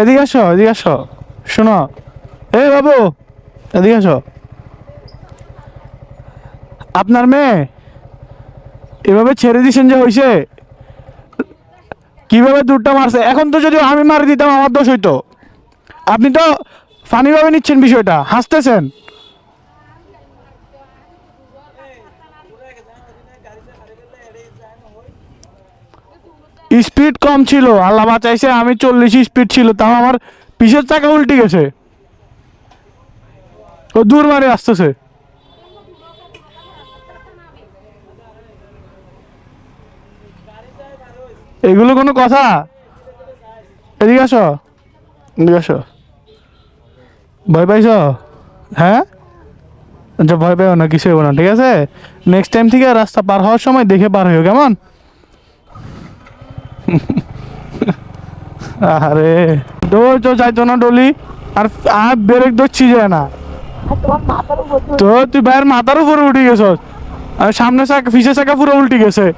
এদিকে আসো এদিকে আসো শোনো এ বাবু এদিকে আসো আপনার মেয়ে এভাবে ছেড়ে দিছেন যে হয়েছে কীভাবে দূরটা মারছে এখন তো যদি আমি মারি দিতাম আমার দোষ হইতো আপনি তো ফানিভাবে নিচ্ছেন বিষয়টা হাসতেছেন স্পিড কম ছিল, আল্লাহ বাঁচাইছে, আমি চল্লিশ স্পিড ছিল, তাও আমার পিছের চাকা উল্টে গেছে। ও দূর মারে আসতেছে। এগুলো কোনো কথা? এদিকে আসো। এদিকে আসো। ভয় পাইছ? হ্যাঁ? আচ্ছা ভয় পাইও না কিছু হইব না, ঠিক আছে? নেক্সট টাইম থেকে রাস্তা পার হওয়ার সময় দেখে পার হইও, কেমন? আরে ডোর তো যাইতো না ডলি। আর আর ব্রেক ধরছি যায় না। তো, তুই ভাইয়ের মাথার উপরে উঠে গেছ আর সামনে চাকা পিছে চাকা পুরো উল্টে গেছে।